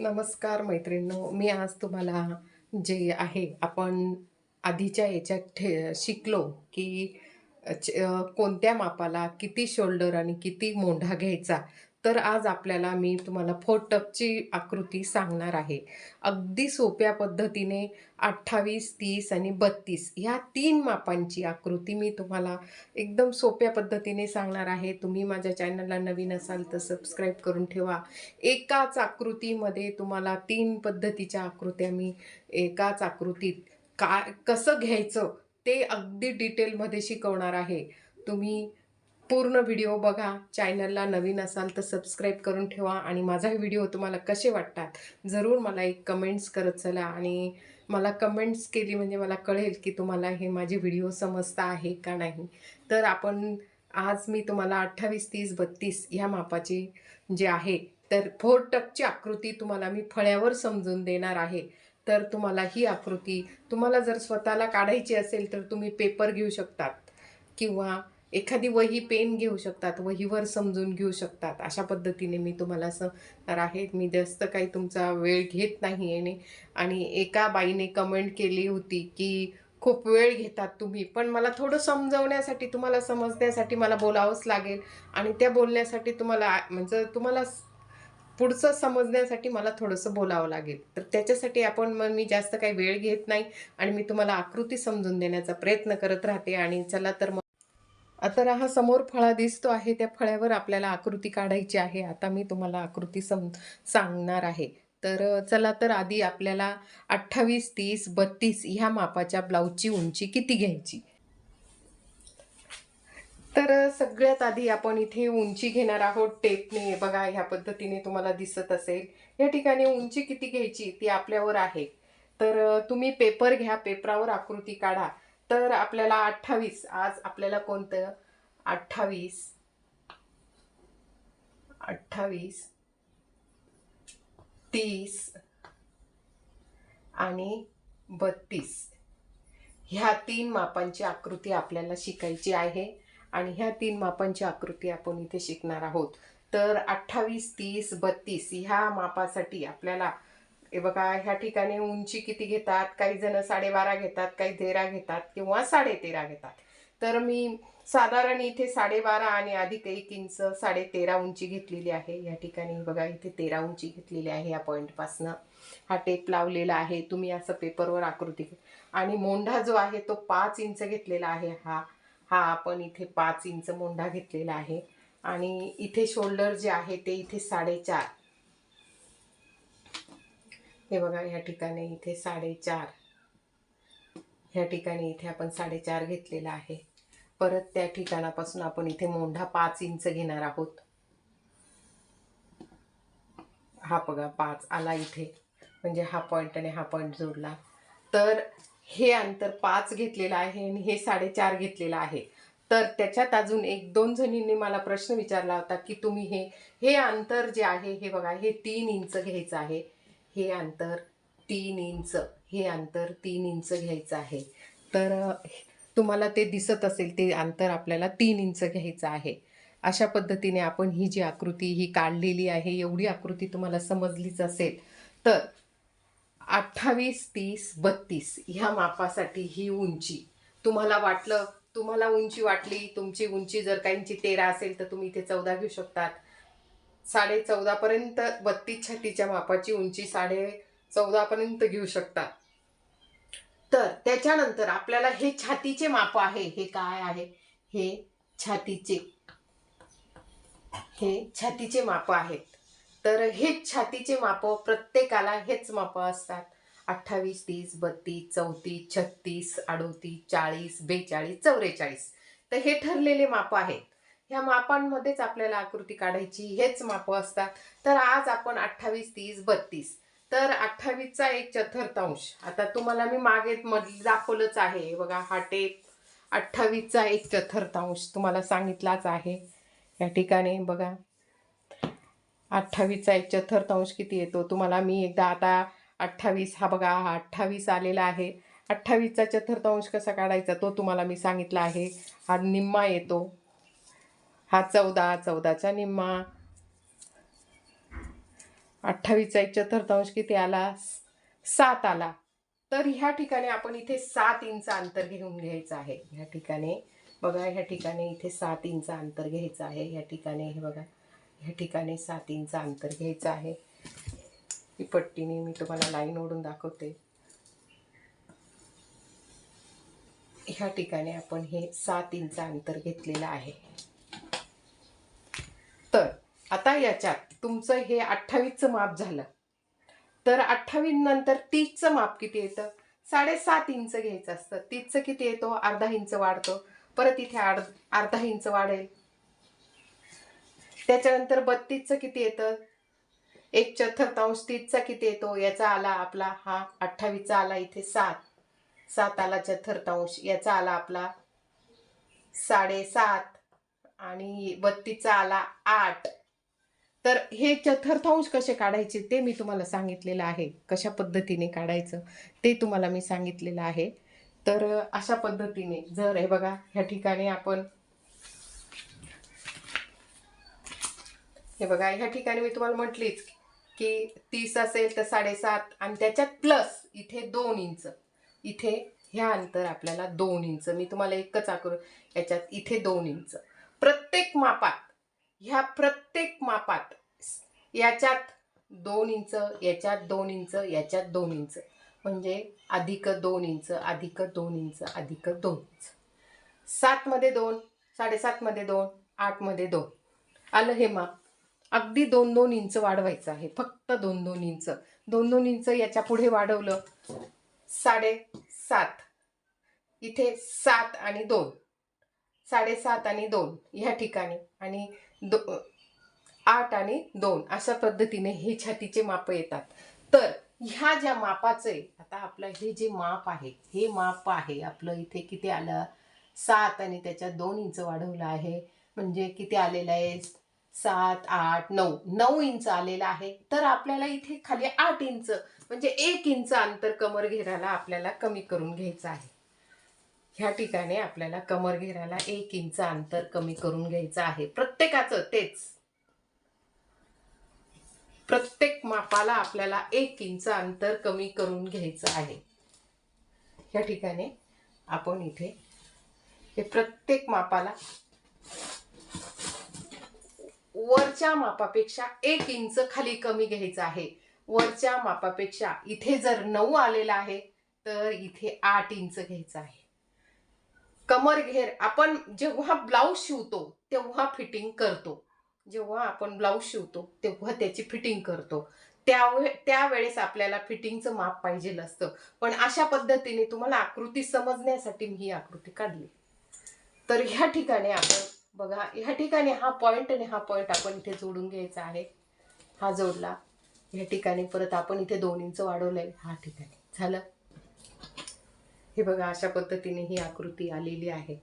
नमस्कार मैत्रिणींनो मी आज तुम्हाला जे आहे आपण आधीच्या याच्यात ठे शिकलो की कोणत्या मापाला किती शोल्डर आणि किती मोंढा घ्यायचा तर आज आपल्याला मी तुम्हाला फोर टपची आकृती सांगणार आहे. अगदी सोप्या पद्धतीने अठ्ठावीस तीस आणि बत्तीस ह्या तीन मापांची आकृती मी तुम्हाला एकदम सोप्या पद्धतीने सांगणार आहे. तुम्ही माझ्या चॅनलला नवीन असाल तर सबस्क्राईब करून ठेवा. एकाच आकृतीमध्ये तुम्हाला तीन पद्धतीच्या आकृत्या मी एकाच आकृतीत का कसं घ्यायचं ते अगदी डिटेलमध्ये शिकवणार आहे. तुम्ही पूर्ण व्हिडिओ बघा. चॅनलला नवीन असाल तर सबस्क्राईब करून ठेवा आणि माझा व्हिडिओ तुम्हाला कसे वाटतात जरूर मला एक कमेंट्स करत चला आणि मला कमेंट्स केली म्हणजे मला कळेल की तुम्हाला हे माझे व्हिडिओ समजता आहे का नाही. तर आपण आज मी तुम्हाला अठ्ठावीस तीस बत्तीस ह्या मापाची जे आहे तर फोर टकची आकृती तुम्हाला मी फळ्यावर समजून देणार आहे. तर तुम्हाला ही आकृती तुम्हाला जर स्वतःला काढायची असेल तर तुम्ही पेपर घेऊ शकतात किंवा एखादी वही पेन घेऊ शकतात वहीवर समजून घेऊ शकतात. अशा पद्धतीने मी तुम्हाला सांगणार आहे. मी जास्त काही तुमचा वेळ घेत नाही आहे आणि एका बाईने कमेंट केली होती की खूप वेळ घेतात तुम्ही पण मला थोडं समजवण्यासाठी तुम्हाला समजण्यासाठी मला बोलावंच लागेल. आणि त्या बोलण्यासाठी तुम्हाला म्हणजे तुम्हाला पुढचं समजण्यासाठी मला थोडंसं बोलावं लागेल. तर त्याच्यासाठी आपण मग मी जास्त काही वेळ घेत नाही. आणि मी तुम्हाला आकृती समजून देण्याचा प्रयत्न करत राहते. आणि चला तर मग आता हा समोर फळा दिसतो आहे त्या फळ्यावर आपल्याला आकृती काढायची आहे. आता मी तुम्हाला आकृती सम सांगणार आहे. तर चला तर आधी आपल्याला अठ्ठावीस तीस बत्तीस ह्या मापाच्या ब्लाऊजची उंची किती घ्यायची? तर सगळ्यात आधी आपण इथे उंची घेणार आहोत. टेपने बघा ह्या पद्धतीने तुम्हाला दिसत असेल. या ठिकाणी उंची किती घ्यायची? ती आपल्यावर आहे. तर तुम्ही पेपर घ्या पेपरावर आकृती काढा. तर आपल्याला अठ्ठावीस. आज आपल्याला कोणतं? अठ्ठावीस. अठ्ठावीस. तीस. आणि बत्तीस. ह्या तीन मापांची आकृती आपल्याला शिकायची आहे आणि ह्या तीन मापांची आकृती आपण इथे शिकणार आहोत. तर अठ्ठावीस तीस बत्तीस ह्या मापासाठी आपल्याला हे बघा ह्या ठिकाणी उंची किती घेतात काही जण साडेबारा घेतात काही तेरा घेतात किंवा साडे तेरा घेतात. तर मी साधारण इथे साडेबारा आणि अधिक एक इंच साडेतेरा उंची घेतलेली आहे. या ठिकाणी बघा इथे तेरा उंची घेतलेली आहे या पॉईंटपासनं हा टेप लावलेला आहे. तुम्ही असं पेपरवर आकृती आणि मोंढा जो आहे तो पाच इंच घेतलेला आहे हा. हा आपण इथे पाच इंच मोंढा घेतलेला आहे. आणि इथे शोल्डर जे आहे ते इथे साडेचार. हे बघा या ठिकाणी इथे साडेचार. ह्या ठिकाणी इथे आपण साडेचार घेतलेला आहे. परत त्या ठिकाणापासून आपण इथे मोंढा पाच इंच घेणार आहोत. हा बघा पाच आला इथे. म्हणजे हा पॉईंट आणि हा पॉईंट जोडला. तर हे अंतर पाच घेतलेलं आहे आणि हे साडेचार घेतलेलं आहे. तर त्याच्यात अजून एक दोन जणींनी मला प्रश्न विचारला होता की तुम्ही हे हे अंतर जे आहे हे बघा हे तीन इंच घ्यायचं आहे. हे अंतर तीन इंच हे अंतर तीन इंच घ्यायचं आहे. तर तुम्हाला ते दिसत असेल ते अंतर आपल्याला तीन इंच घ्यायचं आहे. अशा पद्धतीने आपण ही जी आकृती ही काढलेली आहे एवढी आकृती तुम्हाला समजलीच असेल. तर अठ्ठावीस तीस बत्तीस ह्या मापासाठी ही उंची. तुम्हाला वाटलं तुम्हाला उंची वाटली तुमची उंची जर काहींची तेरा असेल तर तुम्ही इथे चौदा घेऊ शकतात. साडे चौदापर्यंत बत्तीस छातीच्या मापाची उंची साडे चौदापर्यंत घेऊ शकतात तर त्याच्यानंतर आपल्याला हे छातीचे माप आहे. हे काय आहे? हे छातीचे हे छातीचे माप आहेत. तर हे छातीचे माप प्रत्येकाला हेच माप असतात. अठ्ठावीस तीस बत्तीस चौतीस छत्तीस अडोतीस चाळीस बेचाळीस चौवेचाळीस तर हे ठरलेले माप आहेत ह्या मापांमध्येच आपल्याला आकृती काढायची हेच माप असतात. तर आज आपण अठ्ठावीस तीस बत्तीस. तर अठ्ठावीसचा एक चतुर्थांश. आता तुम्हाला मी मागे मधली दाखवलंच आहे. बघा हा टेप अठ्ठावीसचा एक चतुर्थांश तुम्हाला सांगितलाच आहे. या ठिकाणी बघा. अठ्ठावीसचा एक चतुर्थांश किती येतो? तुम्हाला मी एकदा आता अठ्ठावीस हा बघा हा अठ्ठावीस आलेला आहे. अठ्ठावीसचा चतुर्थांश कसा काढायचा तो तुम्हाला मी सांगितला आहे. हा निम्मा येतो. हा चौदा चौदाचा निम्मा. अठ्ठावीसचा एक चतुर्थांश किती आला? सात आला. तर ह्या ठिकाणी आपण इथे सात इंच अंतर घेऊन घ्यायचं आहे. ह्या ठिकाणी बघा ह्या ठिकाणी इथे सात इंच अंतर घ्यायचं आहे. ह्या ठिकाणी हे बघा ह्या ठिकाणी सात इंच अंतर घ्यायचं आहे. ही पट्टीने मी तुम्हाला लाईन ओढून दाखवते. ह्या ठिकाणी आपण हे सात इंच अंतर घेतलेलं आहे. आता याच्यात तुमचं हे अठ्ठावीसचं माप झालं. तर अठ्ठावीस नंतर तीसचं माप किती येतं? साडेसात इंच घ्यायचं असतं. तीसचं किती येतो? अर्धा इंच वाढतो. परत इथे अर्ध अर्धा इंच वाढेल. त्याच्यानंतर बत्तीसचं किती येतं? एक चतुर्थांश तीसचा किती येतो? याचा आला आपला हा अठ्ठावीसचा आला इथे सात. सात आला चतुर्थांश. याचा आला आपला साडेसात. आणि बत्तीसचा आला आठ. तर हे चतुर्थांश कसे काढायचे ते मी तुम्हाला सांगितलेलं आहे. कशा पद्धतीने काढायचं ते तुम्हाला मी सांगितलेलं आहे. तर अशा पद्धतीने जर हे बघा ह्या ठिकाणी आपण हे बघा ह्या ठिकाणी मी तुम्हाला म्हटलीच की तीस असेल तर साडेसात आणि त्याच्यात प्लस इथे दोन इंच. इथे ह्या अंतर आपल्याला दोन इंच. मी तुम्हाला एकच आकृ याच्यात इथे दोन इंच. प्रत्येक मापात ह्या प्रत्येक मापात याच्यात दोन इंच याच्यात दोन इंच याच्यात दोन इंच. म्हणजे अधिक दोन इंच अधिक दोन इंच अधिक दोन इंच. सातमध्ये दोन साडेसातमध्ये दोन आठमध्ये दोन. आलं हे माप. अगदी दोन दोन इंच वाढवायचं आहे. फक्त दोन दोन इंच. दोन दोन इंच याच्यापुढे वाढवलं. साडेसात. इथे सात आणि दोन. साडेसात आणि दोन. ह्या ठिकाणी. आणि दो आठ आणि दोन अशा पद्धतीने हे छातीचे माप येतात. तर ह्या ज्या मापाचे आता आपलं हे जे माप आहे हे माप आहे आपलं इथे किती आलं? सात आणि त्याच्यात दोन इंच वाढवलं आहे. म्हणजे किती आलेलं आहे? सात आठ नऊ. नऊ इंच आलेला आहे. तर आपल्याला इथे खाली आठ इंच म्हणजे एक इंच अंतर कमर घेराला आपल्याला कमी करून घ्यायचं आहे. ह्या ठिकाणी आपल्याला कमर घेराला एक इंच अंतर कमी करून घ्यायचं आहे. प्रत्येकाचं तेच. प्रत्येक मापाला आपल्याला एक इंच अंतर कमी करून घ्यायचं आहे. ह्या ठिकाणी आपण इथे हे प्रत्येक मापाला वरच्या मापापेक्षा एक इंच खाली कमी घ्यायचं आहे. वरच्या मापापेक्षा इथे जर नऊ आलेला आहे तर इथे आठ इंच घ्यायचं आहे. कमर घेर. आपण जेव्हा ब्लाऊज शिवतो तेव्हा फिटिंग करतो. जेव्हा आपण ब्लाऊज शिवतो तेव्हा त्याची फिटिंग करतो. त्यावे त्यावेळेस आपल्याला फिटिंगचं माप पाहिजे असतं. पण अशा पद्धतीने तुम्हाला आकृती समजण्यासाठी मी ही आकृती काढली. तर ह्या ठिकाणी आपण बघा ह्या ठिकाणी हा पॉईंट आणि हा पॉईंट आपण इथे जोडून घ्यायचा आहे. हा जोडला. ह्या ठिकाणी परत आपण इथे दोन इंच वाढवलंय. हा ठिकाणी. झालं? हे बघा अशा पद्धतीने ही आकृती आलेली आहे.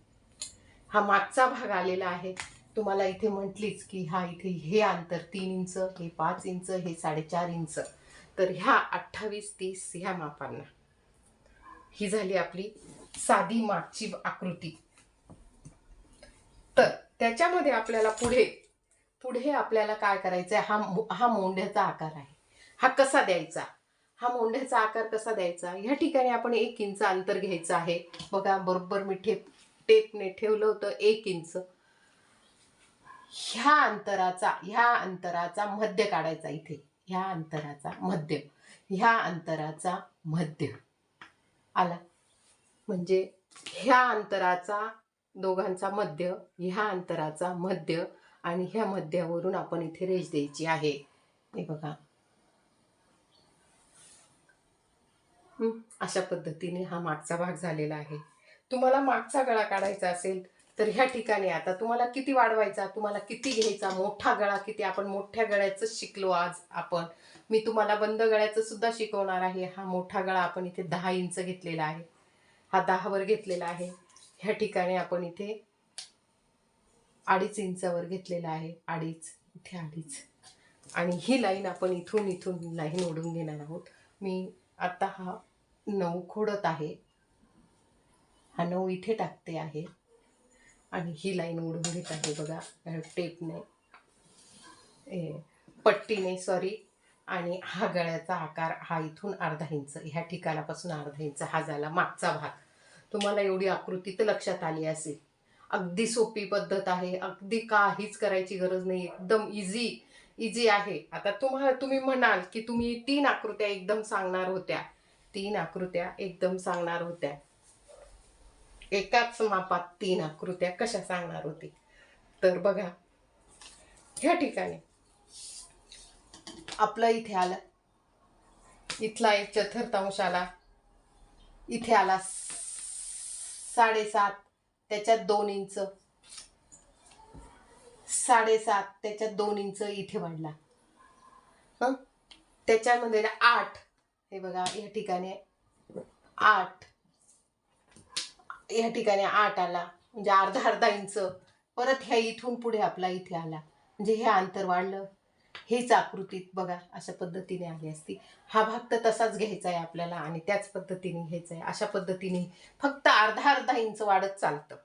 हा मागचा भाग आलेला आहे. तुम्हाला इथे म्हटलीच की हा इथे हे अंतर तीन इंच हे पाच इंच हे साडेचार इंच. तर ह्या अठ्ठावीस तीस ह्या मापांना. ही झाली आपली साधी मागची आकृती. तर त्याच्यामध्ये आपल्याला पुढे पुढे आपल्याला काय करायचं आहे हा हा मोंढ्याचा आकार आहे. हा कसा द्यायचा? हा मोंढ्याचा आकार कसा द्यायचा? ह्या ठिकाणी आपण एक इंच अंतर घ्यायचं आहे. बघा बरोबर मी ठेप टेपने ठेवलं होतं एक इंच. ह्या अंतराचा ह्या अंतराचा मध्य काढायचा इथे. ह्या अंतराचा मध्य. ह्या अंतराचा मध्य. आला. म्हणजे ह्या अंतराचा दोघांचा मध्य ह्या अंतराचा मध्य आणि ह्या मध्यावरून आपण इथे रेष द्यायची आहे. हे बघा. अशा पद्धतीने हा मागचा भाग झालेला आहे. तुम्हाला मागचा गळा काढायचा असेल तर ह्या ठिकाणी आता तुम्हाला किती वाढवायचा तुम्हाला किती घ्यायचा मोठा गळा किती आपण मोठ्या गळ्याचं शिकलो आज आपण. मी तुम्हाला बंद गळ्याचं सुद्धा शिकवणार आहे. हा मोठा गळा आपण इथे दहा इंच घेतलेला आहे. हा दहावर घेतलेला आहे. ह्या ठिकाणी आपण इथे अडीच इंचावर घेतलेला आहे. अडीच इथे अडीच. आणि ही लाईन आपण इथून इथून लाईन ओढून घेणार आहोत. मी आता हा नऊ खोडत आहे. हा नऊ इथे टाकते आहे. आणि ही लाईन ओढून घेत आहे बघा टेपने. ए, पट्टीने सॉरी आणि हा गळ्याचा आकार हा इथून अर्धा इंच. ह्या ठिकाणापासून अर्धा इंच हा झाला मागचा भाग. तुम्हाला एवढी आकृती तर लक्षात आली असेल. अगदी सोपी पद्धत आहे. अगदी काहीच करायची गरज नाही. एकदम इझी इझी आहे. आता तुम्हाला तुम्ही म्हणाल की तुम्ही तीन आकृत्या एकदम सांगणार होत्या. तीन आकृत्या एकदम सांगणार होत्या. एकाच मापात तीन आकृत्या कशा सांगणार होती? तर बघा ह्या ठिकाणी. आपलं इथे आलं. इथला एक चतुर्थांश आला. इथे आला साडेसात त्याच्यात दोन इंच. साडेसात त्याच्यात दोन इंच इथे वाढला. हं? त्याच्यामध्ये आठ. हे बघा या ठिकाणी आठ. या ठिकाणी आठ आला. म्हणजे अर्धा अर्धा इंच. परत ह्या इथून पुढे आपला इथे आला. म्हणजे हे अंतर वाढलं. हेच आकृतीत बघा अशा पद्धतीने आली असती. हा भाग तर तसाच घ्यायचा आहे आपल्याला आणि त्याच पद्धतीने घ्यायचा आहे. अशा पद्धतीने फक्त अर्धा अर्धा इंच वाढत चालतं.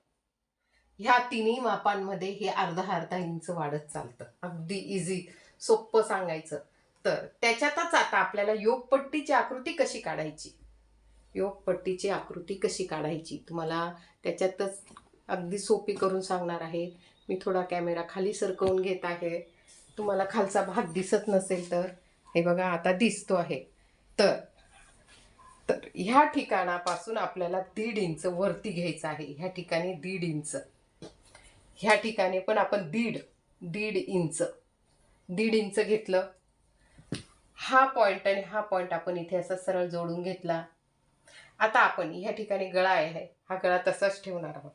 ह्या तिन्ही मापांमध्ये हे अर्धा अर्धा इंच वाढत चालतं. अगदी इझी सोपं सांगायचं. तर त्याच्यातच आता आपल्याला योगपट्टीची आकृती कशी काढायची? योगपट्टीची आकृती कशी काढायची? तुम्हाला त्याच्यातच अगदी सोपी करून सांगणार आहे. मी थोडा कॅमेरा खाली सरकवून घेत आहे. तुम्हाला खालचा भाग दिसत नसेल तर. हे बघा आता दिसतो आहे. तर तर ह्या ठिकाणापासून आपल्याला दीड इंच वरती घ्यायचं आहे. ह्या ठिकाणी दीड इंच. ह्या ठिकाणी पण आपण दीड दीड इंच. दीड इंच घेतलं. हा पॉइंट आणि हा पॉइंट आपण इथे असा सरळ जोडून घेतला. आता आपण ह्या ठिकाणी गळा आहे हा गळा तसाच ठेवणार आहोत.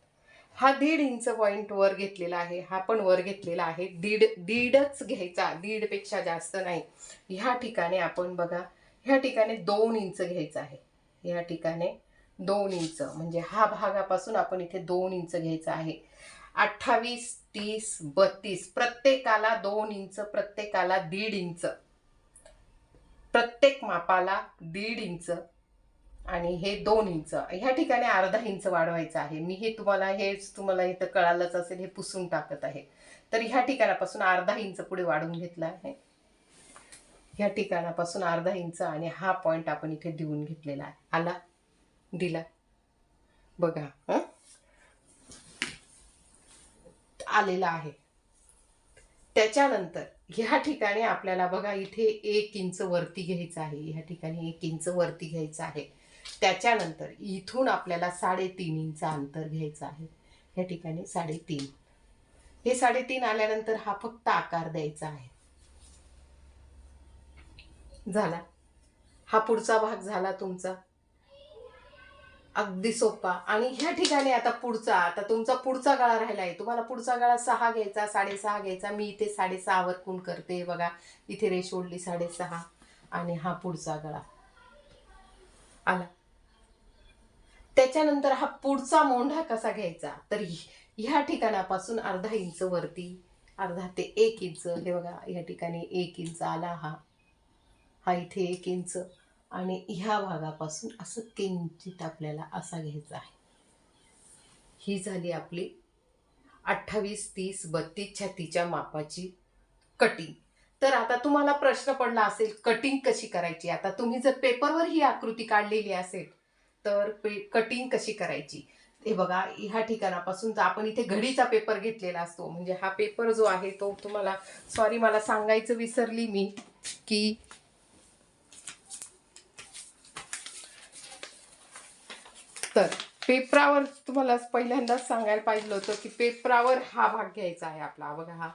हा दीड इंच पॉइंट वर घेतलेला आहे हा पण वर घेतलेला आहे. दीड दीडच घ्यायचा दीडपेक्षा जास्त नाही. ह्या ठिकाणी आपण बघा ह्या ठिकाणी दोन इंच घ्यायचं आहे. ह्या ठिकाणी दोन इंच म्हणजे हा भागापासून आपण इथे दोन इंच घ्यायचा आहे. अठ्ठावीस तीस बत्तीस प्रत्येकाला दोन इंच प्रत्येकाला दीड इंच. प्रत्येक मापाला दीड इंच आणि हे दोन इंच. ह्या ठिकाणी अर्धा इंच वाढवायचं आहे. मी हे तुम्हाला हेच तुम्हाला इथं कळालंच असेल हे पुसून टाकत आहे. तर ह्या ठिकाणापासून अर्धा इंच पुढे वाढवून घेतला आहे. ह्या ठिकाणापासून अर्धा इंच आणि हा पॉईंट आपण इथे देऊन घेतलेला आहे. आला? दिला? बघा हं? आलेला आहे. त्याच्यानंतर ह्या ठिकाणी आपल्याला बघा इथे एक इंच वरती घ्यायचं आहे ह्या ठिकाणी एक इंच वरती घ्यायचं आहे. त्याच्यानंतर इथून आपल्याला साडेतीन इंच अंतर घ्यायचं आहे. ह्या ठिकाणी साडेतीन. हे साडेतीन आल्यानंतर हा फक्त आकार द्यायचा आहे. झाला? हा पुढचा भाग झाला तुमचा. अगदी सोपा. आणि ह्या ठिकाणी आता पुढचा आता तुमचा पुढचा गळा राहिला आहे. तुम्हाला पुढचा गळा सहा घ्यायचा साडेसहा घ्यायचा. मी इथे साडेसहावर खूण करते. बघा इथे रेष ओढली साडेसहा. आणि हा पुढचा गळा. आला. त्याच्यानंतर हा पुढचा मोंढा कसा घ्यायचा? तर ह्या ठिकाणापासून अर्धा इंच वरती अर्धा ते एक इंच. हे बघा ह्या ठिकाणी एक इंच आला हा. हा इथे एक इंच. आणि ह्या भागापासून असं किंचित आपल्याला असा घ्यायचा आहे. ही झाली आपली अठ्ठावीस तीस बत्तीस छातीच्या मापाची कटिंग तर आता तुम्हाला प्रश्न पडला असेल कटिंग कशी करायची? आता तुम्ही जर पेपरवर ही आकृती काढलेली असेल तर पे कटिंग कशी करायची? हे बघा ह्या ठिकाणापासून जर आपण इथे घडीचा पेपर घेतलेला असतो. म्हणजे हा पेपर जो आहे तो तुम्हाला सॉरी मला सांगायचं विसरली मी की तर पेपरावर तुम्हाला पहिल्यांदाच सांगायला पाहिजे होतं की पेपरावर हा भाग घ्यायचा आहे आपला. बघा हा.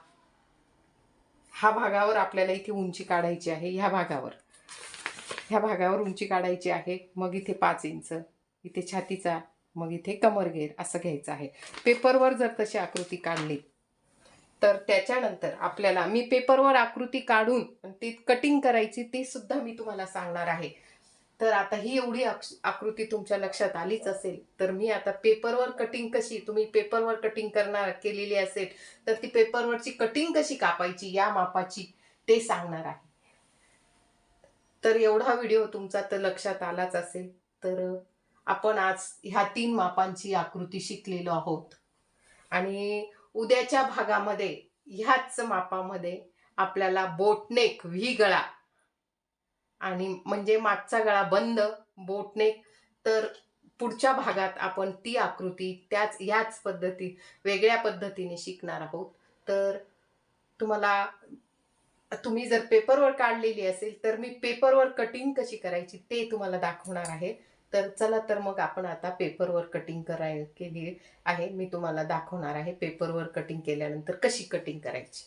हा भागावर आपल्याला इथे उंची काढायची आहे. ह्या भागावर. ह्या भागावर उंची काढायची आहे. मग इथे पाच इंच. इथे छातीचा. मग इथे कमरगेर असं घ्यायचं आहे. पेपरवर जर तशी आकृती काढली तर त्याच्यानंतर आपल्याला मी पेपरवर आकृती काढून ती कटिंग करायची ती सुद्धा मी तुम्हाला सांगणार आहे. तर आता ही एवढी आकृती तुमच्या लक्षात आलीच असेल तर मी आता पेपरवर कटिंग कशी तुम्ही पेपरवर कटिंग करणार केलेली असेल तर ती पेपरवरची कटिंग कशी कापायची या मापाची ते सांगणार आहे. तर एवढा व्हिडिओ तुमचा तर लक्षात आलाच असेल तर आपण आज ह्या तीन मापांची आकृती शिकलेलो आहोत. आणि उद्याच्या भागामध्ये ह्याच मापामध्ये आपल्याला बोटनेक व्ही गळा आणि म्हणजे मागचा गळा बंद बोटनेक तर पुढच्या भागात आपण ती आकृती त्याच याच पद्धती वेगळ्या पद्धतीने शिकणार आहोत. तर तुम्हाला तुम्ही जर पेपरवर काढलेली असेल तर मी पेपरवर कटिंग कशी करायची ते तुम्हाला दाखवणार आहे. तर चला तर मग आपण आता पेपरवर कटिंग कराय केली आहे. मी तुम्हाला दाखवणार आहे पेपरवर कटिंग केल्यानंतर कशी कटिंग करायची.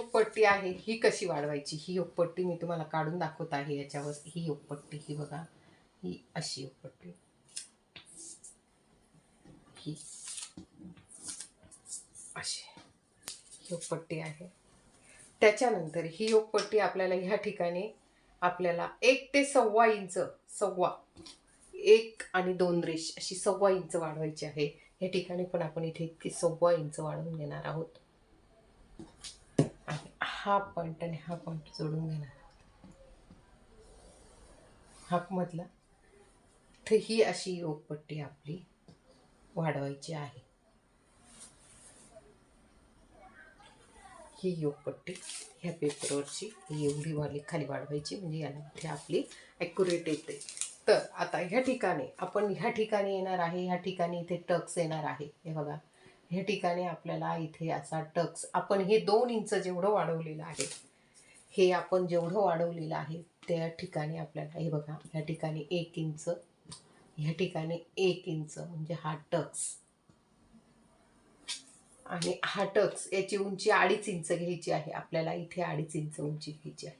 योगपट्टी आहे ही कशी वाढवायची? ही योगपट्टी मी तुम्हाला काढून दाखवत आहे याच्यावर. ही योगपट्टी ही बघा. ही अशी योगपट्टी. ही अशी योगपट्टी आहे. त्याच्यानंतर ही योगपट्टी आपल्याला ह्या ठिकाणी आपल्याला एक ते सव्वा इंच सव्वा एक आणि दोन रेष अशी सव्वा इंच वाढवायची आहे. या ठिकाणी पण आपण इथे इतकी सव्वा इंच वाढवून घेणार आहोत. हा पॉइंट आणि हा पॉइंट जोडून घेणार. हाकमधला तर ही अशी योगपट्टी आपली वाढवायची आहे. ही योगपट्टी ह्या पेपरवरची एवढी वाली खाली वाढवायची म्हणजे यामध्ये आपली ॲक्युरेट येते. तर आता ह्या ठिकाणी आपण ह्या ठिकाणी येणार आहे ह्या ठिकाणी इथे टक्स येणार आहे. हे बघा. ह्या ठिकाणी आपल्याला इथे असा टक्स आपण हे दोन इंच जेवढं वाढवलेलं आहे हे आपण जेवढं वाढवलेलं आहे त्या ठिकाणी आपल्याला हे बघा ह्या ठिकाणी एक इंच ह्या ठिकाणी एक इंच म्हणजे हा टक्स. आणि हा टक्स याची उंची अडीच इंच घ्यायची आहे आपल्याला इथे अडीच इंच उंची घ्यायची आहे.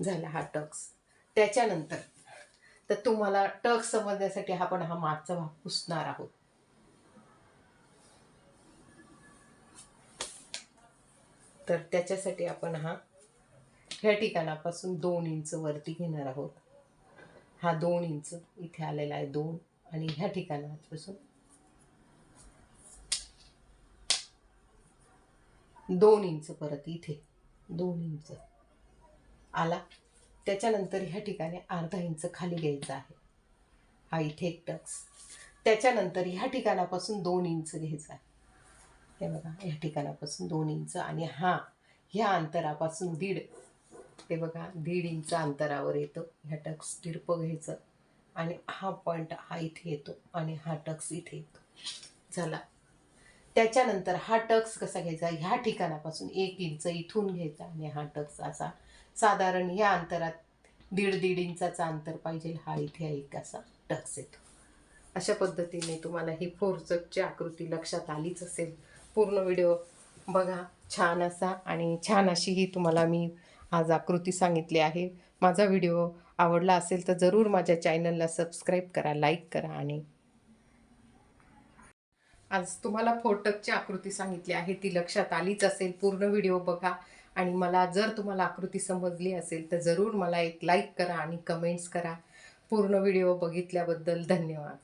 झाला हा टक्स. त्याच्यानंतर तर तुम्हाला टक्स समजण्यासाठी आपण हा मागचा भाग पुसणार आहोत. तर त्याच्यासाठी आपण हा ह्या ठिकाणापासून दोन इंच वरती घेणार आहोत. हा दोन इंच इथे आलेला आहे दोन आणि ह्या ठिकाणापासून दोन इंच परत इथे दोन इंच आला. त्याच्यानंतर ह्या ठिकाणी अर्धा इंच खाली घ्यायचा आहे. हा इथे एक टक्स. त्याच्यानंतर ह्या ठिकाणापासून दोन इंच घ्यायचा आहे. हे बघा ह्या ठिकाणापासून दोन इंच आणि हा ह्या अंतरापासून दीड. ते बघा दीड इंच अंतरावर येतो. ह्या टक्स तिरपं घ्यायचं आणि हा पॉईंट हा इथे येतो आणि हा टक्स इथे येतो. झाला त्याच्यानंतर हा टक्स कसा घ्यायचा? ह्या ठिकाणापासून एक इंच इथून घ्यायचा आणि हा टक्स असा. साधारण ह्या अंतरात दीड दीड इंचाचा अंतर पाहिजे. हा इथे एक असा टक्स येतो. अशा पद्धतीने तुम्हाला ही फोरचकची आकृती लक्षात आलीच असेल. पूर्ण व्हिडिओ बघा. छान असा आणि छान अशी ही तुम्हाला मी आज आकृती सांगितली आहे. माझा व्हिडिओ आवडला असेल तर जरूर माझ्या चॅनलला सबस्क्राईब करा लाईक करा आणि आज तुम्हाला फोटकची आकृती सांगितली आहे. ती लक्षात आलीच असेल. पूर्ण व्हिडिओ बघा आणि मला जर तुम्हाला आकृती समजली असेल तर जरूर मला एक लाईक करा आणि कमेंट्स करा. पूर्ण व्हिडिओ बघितल्याबद्दल धन्यवाद.